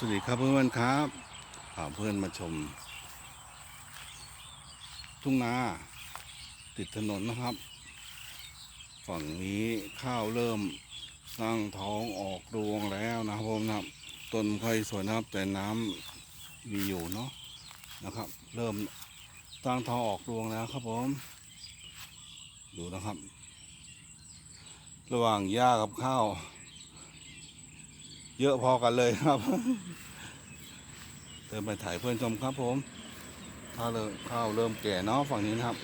สวัสดีครับเพื่อนๆครับพาเพื่อนมาชม ทุ่งนาติดถนนนะครับ ฝั่งนี้ข้าวเริ่มสร้างท้องออกรวงแล้วนะครับผมนะครับต้นค่อยสวยนะครับ แต่น้ำมีอยู่เนาะนะครับ เริ่มสร้างท้องออกรวงแล้วครับผม ดูนะครับ ระหว่างหญ้ากับข้าว เยอะพอกันเลยครับ เดินไปถ่ายเพื่อนชมครับผมข้าวเริ่มข้าวเริ่มแก่เนาะฝั่งนี้นะครับ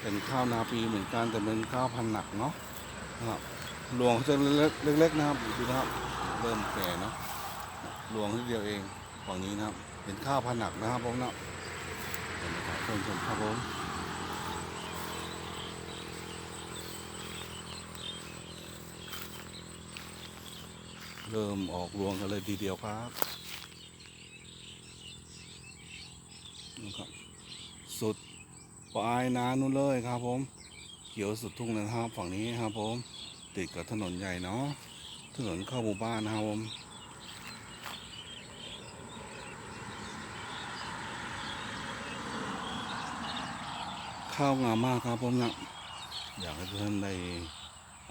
เป็นข้าวนาปีเหมือนกันแต่เป็นข้าวพันหนักเนาะนะครับรวงจะเล็กๆนะครับดูนะครับเริ่มแก่เนาะรวงทีเดียวเองฝั่งนี้นะครับ เป็นข้าวพันหนักนะครับผมเนาะเดินไปถ่ายเพื่อนชมครับผม เริ่มออกรวงกันเลยทีเดียวครับนะครับสุดปลายนานู่นเลยครับผม เขียวสุดทุ่งนะครับฝั่งนี้ครับผม ติดกับถนนใหญ่เนาะถนนเข้าหมู่บ้านนะครับผมข้าวงามมากครับผมนะอยากให้เพื่อนได้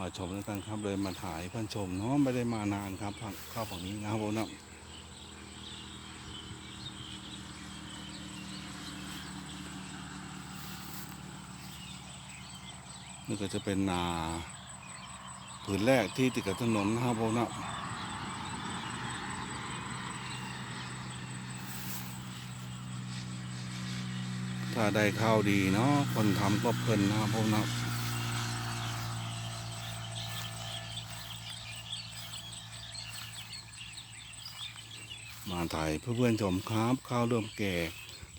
มาชมด้วกันครับเลยมาถ่ายเพื่อนชมเนาะไม่ได้มานานครับเข้าฝั่งนี้นะครับผมนะนี่ก็จะเป็นนาผืนแรกที่ติดกับถนนนะครับผมนะถ้าได้ข้าวดีเนาะคนทำก็เพลินนะครับผมนะ มาถ่ายเพื่อเพื่อนชมครับ ข้าวเริ่มแก่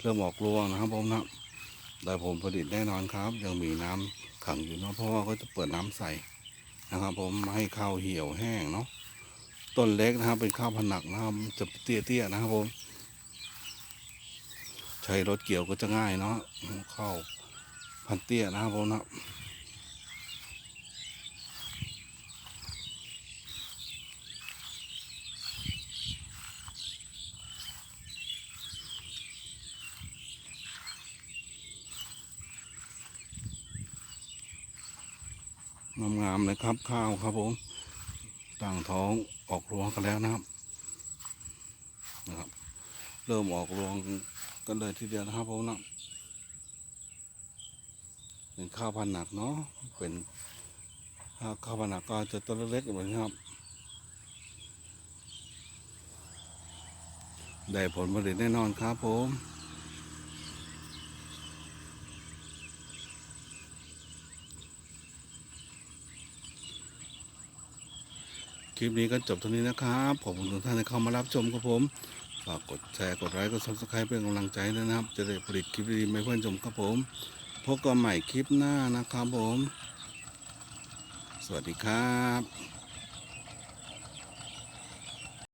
เริ่มออกรวงนะครับผมนะได้ผลผลิตแน่นอนครับ ยังมีน้ำขังอยู่เนาะเพราะว่าก็จะเปิดน้ำใส่นะครับ ผมให้ข้าวเหี่ยวแห้งเนาะต้นเล็กนะครับ เป็นข้าวผนักนะครับจะเตี้ยๆนะครับผมใช้รถเกี่ยวก็จะง่ายเนาะข้าวพันเตี้ยนะครับผมนะ งามๆเลยครับข้าวครับผมต่างท้องออกรวงกันแล้วนะครับนะครับ เริ่มออกรวงกันเลยทีเดียวนะครับผมนะเป็นข้าวพันหนักเนาะเป็นถ้าข้าวพันหนักก็จะต้นเล็กๆแบบนี้ครับ ได้ผลผลิตแน่นอนครับผม คลิปนี้ก็จบเท่านี้นะครับขอบคุณทุกท่านที่เข้ามารับชมครับผมฝากกดแชร์กดไลค์กดซับสไครป์เป็นกำลังใจด้วยนะครับ จะได้ผลิตคลิปดีๆมาให้เพื่อนชมครับผมพบกันใหม่คลิปหน้านะครับผม สวัสดีครับ